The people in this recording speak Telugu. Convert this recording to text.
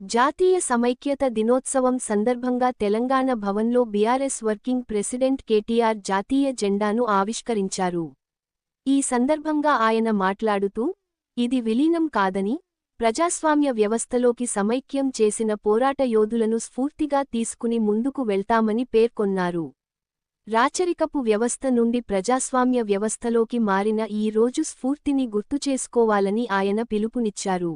జాతీయ సమైక్యత దినోత్సవం సందర్భంగా తెలంగాణ భవన్లో బీఆర్ఎస్ వర్కింగ్ ప్రెసిడెంట్ కేటీఆర్ జాతీయ జెండాను ఆవిష్కరించారు. ఈ సందర్భంగా ఆయన మాట్లాడుతూ ఇది విలీనం కాదని ప్రజాస్వామ్య వ్యవస్థలోకి సమైక్యం చేసిన పోరాట యోధులను స్ఫూర్తిగా తీసుకుని ముందుకు వెళ్తామని పేర్కొన్నారు. రాచరికపు వ్యవస్థ నుండి ప్రజాస్వామ్య వ్యవస్థలోకి మారిన ఈ రోజు స్ఫూర్తిని గుర్తుచేసుకోవాలని ఆయన పిలుపునిచ్చారు.